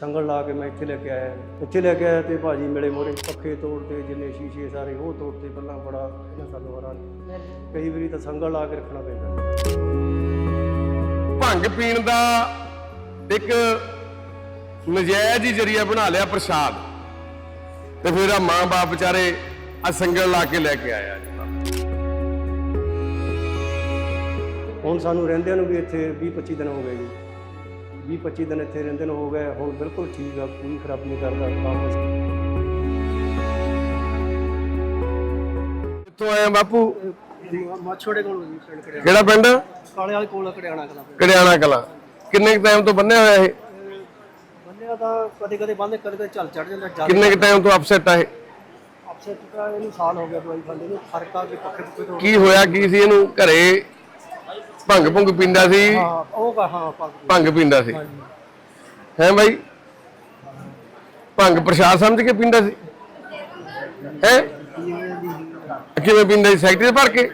ਸੰਗਲ ਲਾ ਕੇ ਮੈਂ ਇੱਥੇ ਲੈ ਕੇ ਆਇਆ। ਇੱਥੇ ਲੈ ਕੇ ਆਇਆ ਤੇ ਭਾਜੀ ਮਿਲੇ ਮੋਰੇ ਪੱਖੇ ਤੋੜਦੇ ਜਿੰਨੇ ਸ਼ੀਸ਼ੇ ਸਾਰੇ ਉਹ ਤੋੜਦੇ ਪਹਿਲਾਂ ਬੜਾ ਇਹਨਾਂ ਸਾਨੂੰ ਹੈਰਾਨ ਕਈ ਵਾਰੀ ਤਾਂ ਸੰਗਲ ਲਾ ਕੇ ਰੱਖਣਾ ਪੈਂਦਾ। ਭੰਗ ਪੀਣ ਦਾ ਇੱਕ ਨਜਾਇਜ਼ ਹੀ ਜਰੀਆ ਬਣਾ ਲਿਆ ਪ੍ਰਸ਼ਾਦ। ਤੇ ਫਿਰ ਆ ਮਾਂ-ਬਾਪ ਵਿਚਾਰੇ ਆ ਸੰਗਲ ਲਾ ਕੇ ਲੈ ਕੇ ਆਇਆ ਜੀ। ਹੁਣ ਸਾਨੂੰ ਰਹਿੰਦਿਆਂ ਨੂੰ ਵੀ ਇੱਥੇ 20 25 ਦਿਨ ਹੋ ਗਏ ਜੀ। 20 25 ਦਿਨ ਇੱਥੇ ਰਹਿੰਦੇ ਨੂੰ ਹੋ ਗਏ ਹੁਣ ਬਿਲਕੁਲ ਠੀਕ ਆ ਕੋਈ ਖਰਾਬ ਨਹੀਂ ਕਰਦਾ ਕੰਮ ਕਿੱਥੋਂ ਆਇਆ ਬਾਪੂ? ਮਾਛੋੜੇ ਕੋਲ ਜੀ ਪਿੰਡ ਕੜਿਆਣਾ ਕਿਹੜਾ ਪਿੰਡ? ਕਾਲੇ ਵਾਲੇ ਕੋਲ ਕੜਿਆਣਾ ਕਲਾ ਕੜਿਆਣਾ ਕਲਾ। ਕਿੰਨੇ ਕੁ ਟਾਈਮ ਤੋਂ ਬੰਨਿਆ ਹੋਇਆ ਇਹ? ਬੰਨਿਆ ਤਾਂ ਕਦੇ ਕਦੇ ਬੰਦੇ ਕਦੇ ਕਦੇ ਚੱਲ ਚੜ ਜਾਂਦਾ ਕਿੰਨੇ ਕੁ ਟਾਈਮ ਤੋਂ ਅਪਸੈਟ ਆ ਇਹ? ਅਪਸੈਟ ਤਾਂ ਇਹਨੂੰ ਸਾਲ ਹੋ ਗਿਆ ਦਵਾਈ ਖਾਂਦੇ ਨੂੰ ਫ਼ਰਕ ਆ ਕੇ ਪੱਖੇ ਪੁੱਖੇ ਤੋਂ ਕੀ ਹੋਇਆ ਕੀ ਸੀ ਇਹਨੂੰ? ਘਰੇ ਭੰਗ ਭੁੰਗ ਪੀਂਦਾ ਸੀ। ਹਾਂ ਉਹ ਕਾ ਹਾਂ ਪੱਗ ਭੰਗ ਪੀਂਦਾ ਸੀ। ਹਾਂਜੀ। ਹੈ ਬਾਈ? ਭੰਗ ਪ੍ਰਸ਼ਾਦ ਸਮਝ ਕੇ ਪੀਂਦਾ ਸੀ? ਹੈ? ਕਿਵੇਂ ਪੀਂਦਾ ਸੀ? ਸੈਕਟਰੀ ਭਰ ਕੇ?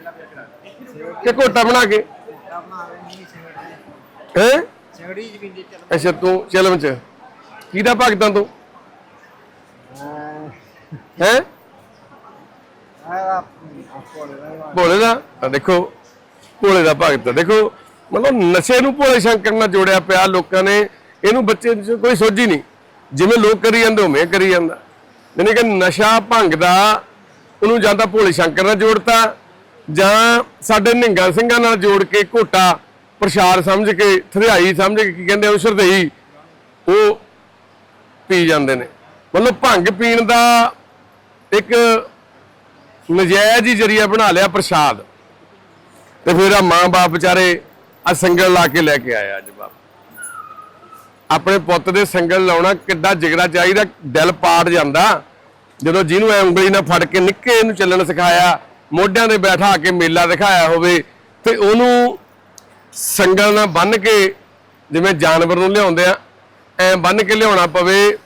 ਕਿ ਘੋਟਾ ਬਣਾ ਕੇ? ਹੈ? ਛੜੀ ਜੀ ਪਿੰਦੇ ਅੱਛਾ ਤੂੰ ਚਲਮ ਚ ਕਿਹਦਾ ਭਗਤਾਂ ਤੂੰ ਹੈ? ਭੋਲੇ ਦਾ ਆ ਦੇਖੋ। ਭੋਲੇ ਦਾ ਭਗਤ ਆ। ਦੇਖੋ, ਮਤਲਬ ਨਸ਼ੇ ਨੂੰ ਭੋਲੇ ਸ਼ੰਕਰ ਨਾਲ ਜੋੜਿਆ ਪਿਆ ਲੋਕਾਂ ਨੇ, ਇਹਨੂੰ ਬੱਚੇ ਚ ਕੋਈ ਸੋਝੀ ਨਹੀਂ। ਜਿਵੇਂ ਲੋਕ ਕਰੀ ਜਾਂਦੇ, ਉਵੇਂ ਕਰੀ ਜਾਂਦਾ। ਯਾਨੀ ਕਿ ਨਸ਼ਾ ਭੰਗ ਦਾ, ਉਹਨੂੰ ਜਾਂ ਤਾਂ ਭੋਲੇ ਸ਼ੰਕਰ ਨਾਲ ਜੋੜਤਾ, ਜਾਂ ਸਾਡੇ ਨਿੰਗਾ ਸਿੰਘਾਂ ਨਾਲ ਜੋੜ ਕੇ ਘੋਟਾ, ਪ੍ਰਸ਼ਾਦ ਸਮਝ ਕੇ, ਥਰਿਆਈ ਸਮਝ ਕੇ, ਕੀ ਕਹਿੰਦੇ ਉਹ ਸ਼ਰਦਈ ਉਹ ਪੀ ਜਾਂਦੇ ਨੇ। ਮਤਲਬ ਭੰਗ ਪੀਣ ਦਾ ਇੱਕ ਨਜਾਇਜ਼ ਹੀ ਜਰੀਆ ਬਣਾ ਲਿਆ ਪ੍ਰਸ਼ਾਦ। ਤੇ ਫਿਰ ਆ ਮਾਂ-ਬਾਪ ਵਿਚਾਰੇ ਆ ਸੰਗਲ ਲਾ ਕੇ ਲੈ ਕੇ ਆਇਆ ਅੱਜ ਬਾਪ। ਆਪਣੇ ਪੁੱਤ ਦੇ ਸੰਗਲ ਲਾਉਣਾ ਕਿੱਡਾ ਜਿਗਰਾ ਚਾਹੀਦਾ ਦਿਲ ਪਾੜ ਜਾਂਦਾ। ਜਦੋਂ ਜਿਹਨੂੰ ਐ ਉਂਗਲੀ ਨਾਲ ਫੜ ਕੇ ਨਿੱਕੇ ਨੂੰ ਚੱਲਣ ਸਿਖਾਇਆ, ਮੋਢਿਆਂ ਤੇ ਬੈਠਾ ਕੇ ਮੇਲਾ ਦਿਖਾਇਆ ਹੋਵੇ, ਤੇ ਉਹਨੂੰ ਸੰਗਲ ਨਾਲ ਬੰਨ ਕੇ ਜਿਵੇਂ ਜਾਨਵਰ ਨੂੰ ਲਿਆਉਂਦੇ ਆ, ਐ ਬੰਨ ਕੇ ਲਿਆਉਣਾ ਪਵੇ,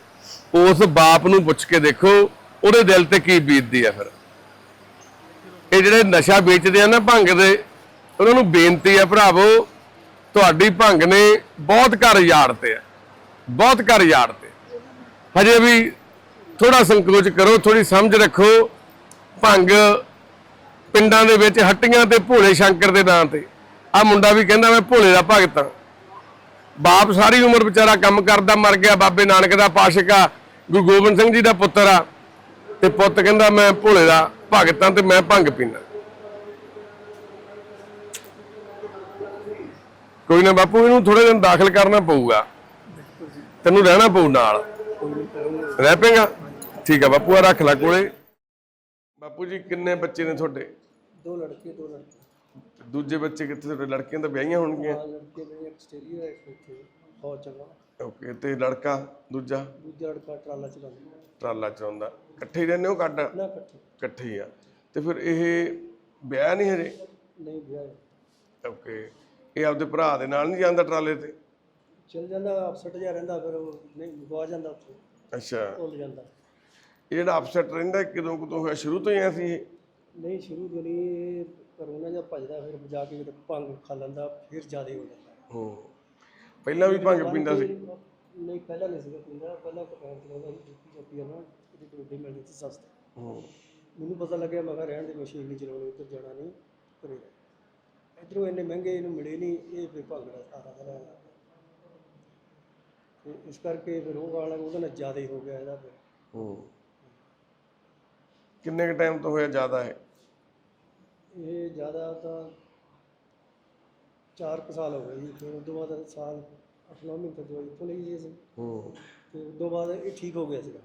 ਉਸ ਬਾਪ ਨੂੰ ਪੁੱਛ ਕੇ ਦੇਖੋ, ਉਹਦੇ ਦਿਲ ਤੇ ਕੀ ਬੀਤਦੀ ਆ ਫਿਰ। ਇਹ ਜਿਹੜੇ ਨਸ਼ਾ ਵੇਚਦੇ ਆ ਨਾ ਭੰਗ ਦੇ ਉਹਨਾਂ ਨੂੰ ਬੇਨਤੀ ਆ ਭਰਾਵੋ, ਤੁਹਾਡੀ ਭੰਗ ਨੇ ਬਹੁਤ ਘਰ ਯਾੜਤੇ ਆ ਬਹੁਤ ਘਰ ਯਾੜਤੇ ਹਜੇ ਵੀ ਥੋੜਾ ਸੰਕੋਚ ਕਰੋ ਥੋੜੀ ਸਮਝ ਰੱਖੋ, ਭੰਗ ਪਿੰਡਾਂ ਦੇ ਵਿੱਚ ਹੱਟੀਆਂ ਤੇ ਭੋਲੇ ਸ਼ੰਕਰ ਦੇ ਨਾਂ ਤੇ। ਆ ਮੁੰਡਾ ਵੀ ਕਹਿੰਦਾ, ਮੈਂ ਭੋਲੇ ਦਾ ਭਗਤ ਹਾਂ। ਬਾਪ ਸਾਰੀ ਉਮਰ ਵਿਚਾਰਾ ਕੰਮ ਕਰਦਾ, ਮਰ ਗਿਆ, ਬਾਬੇ ਨਾਨਕ ਦਾ ਪਾਸ਼ਕ ਆ, ਗੁਰੂ ਗੋਬਿੰਦ ਸਿੰਘ ਜੀ ਦਾ ਪੁੱਤਰ ਆ। ਤੇ ਪੁੱਤ ਕਹਿੰਦਾ, ਮੈਂ ਭੋਲੇ ਦਾ ਭਗਤ ਹਾਂ ਤੇ ਮੈਂ ਭੰਗ ਪੀਣਾ ਕੋਈ ਨਾ ਬਾਪੂ ਇਹਨੂੰ ਥੋੜੇ ਦਿਨ ਦਾਖਲ ਕਰਨਾ ਪਊਗਾ। ਤੈਨੂੰ ਰਹਿਣਾ ਪਊ ਨਾਲ। ਰਹਿ ਪੇਗਾ ਠੀਕ ਆ ਬਾਪੂ ਆ ਰੱਖ ਲੈ ਕੋਲੇ। ਬਾਪੂ ਜੀ ਕਿੰਨੇ ਬੱਚੇ ਨੇ ਤੁਹਾਡੇ? ਦੋ ਲੜਕੇ ਦੋ ਲੜਕੇ। ਦੂਜੇ ਬੱਚੇ ਕਿੱਥੇ? ਤੁਹਾਡੇ ਲੜਕੀਆਂ ਤਾਂ ਵਿਆਹੀਆਂ ਹੋਣਗੀਆਂ। ਲੜਕੇ ਨੇ ਇੱਕ ਆਸਟ੍ਰੇਲੀਆ ਇੱਕ ਇੱਥੇ ਬਹੁਤ ਚੰਗਾ। ਓਕੇ ਤੇ ਲੜਕਾ ਦੂਜਾ? ਦੂਜਾ ਲੜਕਾ ਟਰਾਲਾ ਚਲਾਉਂਦਾ। ਟਰਾਲਾ ਚਲਾਉਂਦਾ। ਇਕੱਠੇ ਹੀ ਰਹਿੰਦੇ ਹੋ ਕੱਢ ਨਾ ਇਕੱਠੇ। ਇਕੱਠੇ ਹੀ ਆ। ਤੇ ਫਿਰ ਇਹ ਵਿਆਹ ਨਹੀਂ ਹਜੇ? ਨਹੀਂ ਵਿਆਹ ਓਕੇ। ਇਹ ਆਪਦੇ ਭਰਾ ਦੇ ਨਾਲ ਨਹੀਂ ਜਾਂਦਾ ਟਰਾਲੇ ਤੇ? ਚਲ ਜਾਂਦਾ ਅਪਸੈਟ ਜਿਹਾ ਰਹਿੰਦਾ ਫਿਰ ਉਹ ਨਹੀਂ ਗਵਾ ਜਾਂਦਾ ਉੱਥੇ। ਅੱਛਾ। ਭੁੱਲ ਜਾਂਦਾ। ਇਹ ਜਿਹੜਾ ਅਪਸੈਟ ਰਹਿੰਦਾ ਕਿਦੋਂ ਕਦੋਂ ਹੋਇਆ? ਸ਼ੁਰੂ ਤੋਂ ਹੀ ਐ ਸੀ ਇਹ? ਨਹੀਂ ਸ਼ੁਰੂ ਤੋਂ ਨਹੀਂ ਇਹ ਕਰੋਨਾ ਜਾਂ ਭੱਜਦਾ ਫਿਰ ਜਾ ਕੇ ਕਿਤੇ ਭੰਗ ਖਾ ਲੈਂਦਾ ਫਿਰ ਜ਼ਿਆਦਾ ਹੋ ਜਾਂਦਾ। ਹੂੰ। ਪਹਿਲਾਂ ਵੀ ਭੰਗ ਪੀਂਦਾ ਸੀ? ਨਹੀਂ ਪਹਿਲਾਂ ਨਹੀਂ ਸੀਗਾ ਪੀਂਦਾ ਪਹਿਲਾਂ ਕਪੈਨ ਚਲਾਉਂਦਾ ਸੀ ਜੁੱਤੀ ਚੋਪੀ ਨਾ ਇਹਦੀ ਟੋਪੀ ਮਿਲਦੀ ਸੀ ਸਸਤੀ। ਹੂੰ। ਮੈਨੂੰ ਪਤਾ ਲੱਗਿਆ ਮੈਂ ਕਿਹਾ ਰਹਿਣ ਦੇ ਮਸ਼ੀਨ ਨਹੀਂ ਚਲਾਉਣੀ ਉੱਧਰ ਜਾਣਾ ਨਹੀਂ ਘਰੇ ਰਹਿ। ਇੱਧਰੋਂ ਇੰਨੇ ਮਹਿੰਗੇ ਇਹਨੂੰ ਮਿਲੇ ਨਹੀਂ ਇਹ ਫਿਰ ਭੰਗੜਾ ਸਾਰਾ ਸਾਰਾ ਤੇ ਇਸ ਕਰਕੇ ਫਿਰ ਉਹ ਵਾਲਾ ਉਹਦੇ ਨਾਲ ਜ਼ਿਆਦਾ ਹੀ ਹੋ ਗਿਆ ਇਹਦਾ ਫਿਰ। ਹੂੰ। ਕਿੰਨੇ ਕ ਟਾਈਮ ਤੋਂ ਹੋਇਆ ਜ਼ਿਆਦਾ ਹੈ ਇਹ ਜ਼ਿਆਦਾ ਤਾਂ 4 ਕੁ ਸਾਲ ਹੋ ਗਏ ਜੀ ਫਿਰ ਉਸ ਤੋਂ ਬਾਅਦ ਸਾਲ 8-9 ਮਹੀਨੇ ਦਵਾਈ ਤੋਂ ਲਈ ਜੀ ਅਸੀਂ ਹੂੰ। ਤੇ ਉਸ ਤੋਂ ਬਾਅਦ ਇਹ ਠੀਕ ਹੋ ਗਿਆ ਸੀਗਾ।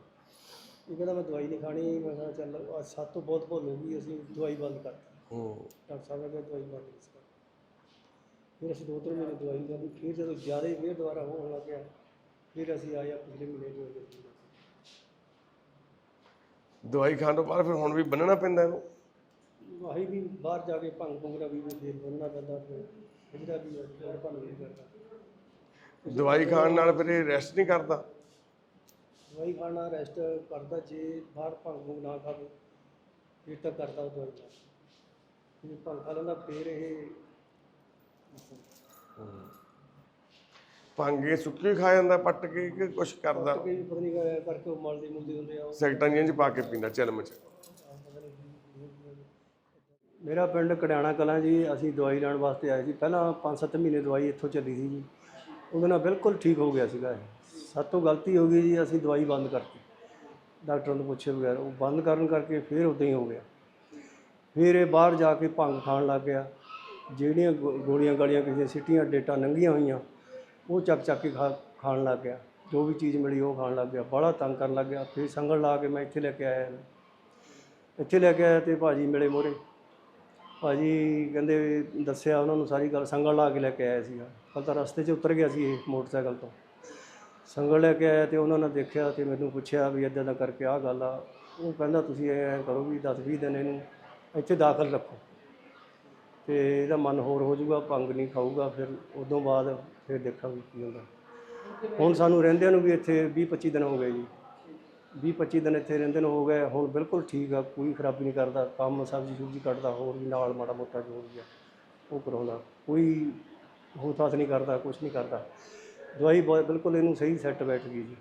ਇਹ ਕਹਿੰਦਾ ਮੈਂ ਦਵਾਈ ਨਹੀਂ ਖਾਣੀ ਮੈਂ ਕਿਹਾ ਚੱਲ ਅੱਜ ਸਾਤ ਤੋਂ ਬਹੁਤ ਭੁੱਲ ਹੋ ਗਈ ਅਸੀਂ ਦਵਾਈ ਬੰਦ ਕਰਤੀ। ਹੂੰ। ਡਾਕਟਰ ਸਾਹਿਬ ਨੇ ਕਿਹਾ ਦਵਾਈ ਬੰਦ ਕਰ ਫਿਰ ਅਸੀਂ ਦੋ ਤਿੰਨ ਮਹੀਨੇ ਦਵਾਈ ਨਹੀਂ ਖਾਧੀ ਫਿਰ ਜਦੋਂ ਜ਼ਿਆਦਾ ਹੀ ਫਿਰ ਦੁਬਾਰਾ ਹੋਣ ਲੱਗ ਗਿਆ ਫਿਰ ਅਸੀਂ ਆਏ ਆ ਪਿਛਲੇ ਮਹੀਨੇ ਜੋ ਦਵਾਈ ਖਾਣ ਤੋਂ ਬਾਅਦ ਫਿਰ ਹੁਣ ਵੀ ਬੰਨਣਾ ਪੈਂਦਾ ਇਹਨੂੰ? ਵਾਹੀ ਵੀ ਬਾਹਰ ਜਾ ਕੇ ਭੰਗ ਭੁੰਗਰਾ ਵੀ ਫਿਰ ਬੰਨਣਾ ਪੈਂਦਾ ਫਿਰ ਜਿਹੜਾ ਵੀ ਹੋਰ ਭੰਗ ਨਹੀਂ ਕਰਦਾ। ਦਵਾਈ ਖਾਣ ਨਾਲ ਫਿਰ ਇਹ ਰੈਸਟ ਨਹੀਂ ਕਰਦਾ? ਦਵਾਈ ਖਾਣਾ ਰੈਸਟ ਕਰਦਾ ਜੇ ਬਾਹਰ ਭੰਗ ਭੁੰਗ ਨਾ ਖਾਵੇ ਫਿਰ ਤਾਂ ਕਰਦਾ ਉਹ ਦਵਾਈ ਨਾਲ। ਜੇ ਭੰਗ ਖਾ ਲੈਂਦਾ ਫਿਰ ਇਹ ਪੰਗੇ ਸੁੱਕੀ ਖਾ ਜਾਂਦਾ ਪੱਟ ਕੇ ਕਿ ਕੁਛ ਕਰਦਾ? ਕਈ ਪਤਾ ਨਹੀਂ ਕਿਆ ਕਰਕੇ ਉਹ ਮਲਦੇ ਮੁਲਦੇ ਹੁੰਦੇ ਆ ਸੈਕਟਾਂ ਚ ਪਾ ਕੇ ਪੀਂਦਾ ਚਲਮ ਚ। ਮੇਰਾ ਪਿੰਡ ਕੜਿਆਣਾ ਕਲਾਂ ਜੀ ਅਸੀਂ ਦਵਾਈ ਲੈਣ ਵਾਸਤੇ ਆਏ ਸੀ। ਪਹਿਲਾਂ 5-7 ਮਹੀਨੇ ਦਵਾਈ ਇੱਥੋਂ ਚੱਲੀ ਸੀ ਜੀ। ਉਹਦੇ ਨਾਲ ਬਿਲਕੁਲ ਠੀਕ ਹੋ ਗਿਆ ਸੀਗਾ ਇਹ। ਸਾਤੋਂ ਗਲਤੀ ਹੋ ਗਈ ਜੀ ਅਸੀਂ ਦਵਾਈ ਬੰਦ ਕਰਤੀ। ਡਾਕਟਰਾਂ ਤੋਂ ਪੁੱਛੇ ਬਗੈਰ। ਉਹ ਬੰਦ ਕਰਨ ਕਰਕੇ ਫਿਰ ਉਦਾਂ ਹੀ ਹੋ ਗਿਆ। ਫਿਰ ਇਹ ਬਾਹਰ ਜਾ ਕੇ ਭੰਗ ਖਾਣ ਲੱਗ ਗਿਆ। ਜਿਹੜੀਆਂ ਗੋ- ਗੋਲੀਆਂ ਗਾਲੀਆਂ ਕਿਸੇ ਦੀਆਂ ਸਿੱਟੀਆਂ ਡੇਟਾਂ ਲੰਘੀਆਂ ਹੋਈਆਂ, ਉਹ ਚੱਕ ਚੱਕ ਕੇ ਖਾ, ਖਾਣ ਲੱਗ ਗਿਆ। ਜੋ ਵੀ ਚੀਜ਼ ਮਿਲੀ ਉਹ ਖਾਣ ਲੱਗ ਗਿਆ। ਬੜਾ ਤੰਗ ਕਰਨ ਲੱਗ ਗਿਆ। ਫਿਰ ਸੰਗਲ ਲਾ ਕੇ ਮੈਂ ਇੱਥੇ ਲੈ ਕੇ ਆਇਆ ਇਹਨੂੰ। ਇੱਥੇ ਲੈ ਕੇ ਆਇਆ ਤੇ ਭਾਜੀ ਮਿਲੇ ਮੋਰੇ ਭਾਜੀ ਕਹਿੰਦੇ ਵੀ ਦੱਸਿਆ ਉਹਨਾਂ ਨੂੰ ਸਾਰੀ ਗੱਲ, ਸੰਗਲ ਲਾ ਕੇ ਲੈ ਕੇ ਆਇਆ ਸੀਗਾ। ਕੱਲ ਤਾਂ ਰਸਤੇ 'ਚ ਉਤਰ ਗਿਆ ਸੀ ਇਹ ਮੋਟਰਸਾਈਕਲ ਤੋਂ। ਸੰਗਲ ਲੈ ਕੇ ਆਇਆ ਤੇ ਉਹਨਾਂ ਨੇ ਦੇਖਿਆ ਤੇ ਮੈਨੂੰ ਪੁੱਛਿਆ ਵੀ ਇੱਦਾਂ ਦਾ ਕਰਕੇ ਆਹ ਗੱਲ ਆ। ਉਹ ਕਹਿੰਦਾ, ਤੁਸੀਂ ਐਂ ਕਰੋ ਵੀ 10 20 ਦਿਨ ਇਹਨੂੰ ਇੱਥੇ ਦਾਖਲ ਰੱਖੋ। ਤੇ ਇਹਦਾ ਮਨ ਹੋਰ ਹੋ ਜਾਊਗਾ, ਭੰਗ ਨਹੀਂ ਖਾਊਗਾ, ਫਿਰ ਉਦੋਂ ਬਾਅਦ ਫਿਰ ਦੇਖਾਂਗੇ ਕੀ ਹੁੰਦਾ। ਹੁਣ ਸਾਨੂੰ ਰਹਿੰਦਿਆਂ ਨੂੰ ਵੀ ਇੱਥੇ 20 25 ਦਿਨ ਹੋ ਗਏ ਜੀ। 20 25 ਦਿਨ ਇੱਥੇ ਰਹਿੰਦੇ ਨੂੰ ਹੋ ਗਏ, ਹੁਣ ਬਿਲਕੁਲ ਠੀਕ ਆ, ਕੋਈ ਖਰਾਬੀ ਨਹੀਂ ਕਰਦਾ, ਕੰਮ ਸਬਜ਼ੀ ਸੁਬਜ਼ੀ ਕੱਟਦਾ ਹੋਰ ਵੀ ਨਾਲ ਮਾੜਾ ਮੋਟਾ ਜੋ ਵੀ ਆ, ਉਹ ਕਰਾਉਂਦਾ। ਕੋਈ ਹੋਤਾਸ ਨਹੀਂ ਕਰਦਾ ਕੁਝ ਨਹੀਂ ਕਰਦਾ। ਦਵਾਈ ਬਹੁਤ- ਬਿਲਕੁਲ ਇਹਨੂੰ ਸਹੀ ਸੈੱਟ ਬੈਠ ਗਈ ਜੀ।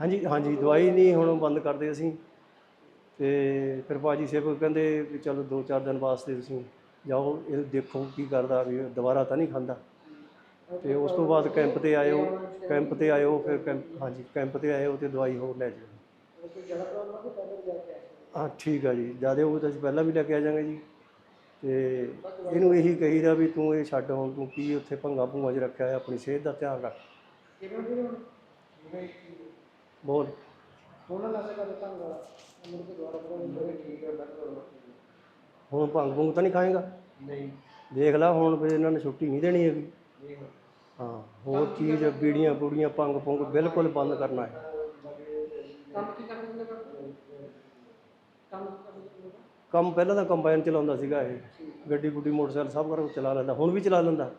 ਹਾਂਜੀ ਹਾਂਜੀ, ਦਵਾਈ ਨਹੀਂ ਹੁਣ ਬੰਦ ਕਰਦੇ ਅਸੀਂ। ਤੇ ਫਿਰ ਭਾਜੀ ਸੇਵਕ ਕਹਿੰਦੇ ਵੀ ਚਲੋ 2-4 ਦਿਨ ਵਾਸਤੇ ਤੁਸੀਂ ਜਾਓ, ਇਹ ਦੇਖੋ ਕੀ ਕਰਦਾ ਵੀ ਦੁਬਾਰਾ ਤਾਂ ਨਹੀਂ ਖਾਂਦਾ। ਤੇ ਉਸ ਤੋਂ ਬਾਅਦ ਕੈਂਪ ਤੇ ਆਇਓ, ਕੈਂਪ ਤੇ ਆਇਓ, ਫਿਰ ਕੈਂਪ, ਹਾਂਜੀ, ਕੈਂਪ ਤੇ ਆਇਓ ਤੇ ਦਵਾਈ ਹੋਰ ਲੈ ਜਾਓ ਹਾਂ, ਠੀਕ ਆ ਜੀ, ਜ਼ਿਆਦਾ ਉਹ ਤਾਂ ਅਸੀਂ ਪਹਿਲਾਂ ਵੀ ਲੈ ਕੇ ਆ ਜਾਵਾਂਗੇ ਜੀ। ਤੇ ਇਹਨੂੰ ਇਹੀ ਕਹੀਦਾ ਵੀ ਤੂੰ ਇਹ ਛੱਡ ਹੁਣ, ਤੂੰ ਕੀ ਉੱਥੇ ਭੰਗਾ ਭੂੰਗਾ 'ਚ ਰੱਖਿਆ ਹੈ ਆਪਣੀ ਸਿਹਤ ਦਾ ਧਿਆਨ ਰੱਖ। ਬਹੁਤ ਹੁਣ ਭੰਗ ਭੁੰਗ ਤਾਂ ਨਹੀਂ ਖਾਏਗਾ? ਨਹੀਂ। ਦੇਖ ਲੈ ਹੁਣ ਵੀ ਇਹਨਾਂ ਨੇ ਛੁੱਟੀ ਨਹੀਂ ਦੇਣੀ ਹੈਗੀ। ਹਾਂ ਹੋਰ ਚੀਜ਼ ਬੀੜੀਆਂ ਬੂੜੀਆਂ ਭੰਗ ਭੁੰਗ ਬਿਲਕੁਲ ਬੰਦ ਕਰਨਾ ਹੈ। ਕੰਮ ਪਹਿਲਾਂ ਤਾਂ ਕੰਬਾਈਨ ਚਲਾਉਂਦਾ ਸੀਗਾ ਇਹ। ਗੱਡੀ ਗੁੱਡੀ ਮੋਟਰਸਾਈਕਲ ਸਭ ਕੁਝ ਚਲਾ ਲੈਂਦਾ ਹੁਣ ਵੀ ਚਲਾ ਲੈਂਦਾ।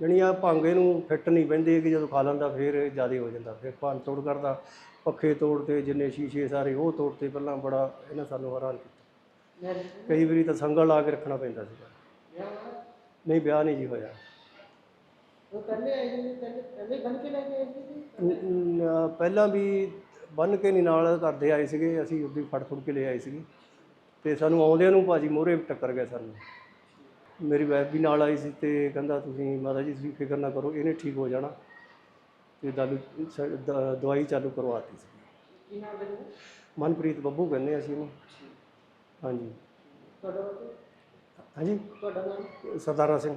ਜਣੀ ਆ ਭੰਗ ਇਹਨੂੰ ਫਿੱਟ ਨਹੀਂ ਪੈਂਦੇ ਕਿ ਜਦੋਂ ਖਾ ਲੈਂਦਾ ਫਿਰ ਜ਼ਿਆਦਾ ਹੋ ਜਾਂਦਾ ਫਿਰ ਭੰਨ ਤੋੜ ਕਰਦਾ ਪੱਖੇ ਤੋੜਦੇ ਜਿੰਨੇ ਸ਼ੀਸ਼ੇ ਸਾਰੇ ਉਹ ਤੋੜਤੇ ਪਹਿਲਾਂ ਬੜਾ ਇਹਨਾਂ ਸਾਨੂੰ ਹੈਰਾਨ ਕੀਤਾ। ਕਈ ਵਾਰੀ ਤਾਂ ਸੰਗਲ ਲਾ ਕੇ ਰੱਖਣਾ ਪੈਂਦਾ ਸੀਗਾ। ਨਹੀਂ ਵਿਆਹ ਨਹੀਂ ਜੀ ਹੋਇਆ। ਨ- ਨ- ਪਹਿਲਾਂ ਵੀ ਬੰਨ ਕੇ ਨਹੀਂ ਨਾਲ ਕਰਦੇ ਆਏ ਸੀਗੇ ਅਸੀਂ ਉਹਦੀ ਫੜ ਫੁੜ ਕੇ ਲੈ ਆਏ ਸੀਗੇ। ਤੇ ਸਾਨੂੰ ਆਉਂਦਿਆਂ ਨੂੰ ਭਾਜੀ ਮੋਹਰੇ ਟੱਕਰ ਗਿਆ ਸਾਨੂੰ। ਮੇਰੀ ਵਾਈਫ ਵੀ ਨਾਲ ਆਈ ਸੀ ਤੇ ਕਹਿੰਦਾ ਤੁਸੀਂ ਮਾਤਾ ਜੀ ਤੁਸੀਂ ਫਿਕਰ ਨਾ ਕਰੋ ਇਹਨੇ ਠੀਕ ਹੋ ਜਾਣਾ। ਤੇ ਦਾਲੂ ਦ- ਦਵਾਈ ਚਾਲੂ ਕਰਵਾਤੀ ਸੀ। ਮਨਪ੍ਰੀਤ ਬੱਬੂ ਕਹਿੰਦੇ ਅਸੀਂ ਇਹਨੂੰ। ਹਾਂਜੀ। ਹਾਂਜੀ। ਸਰਦਾਰਾ ਸਿੰਘ।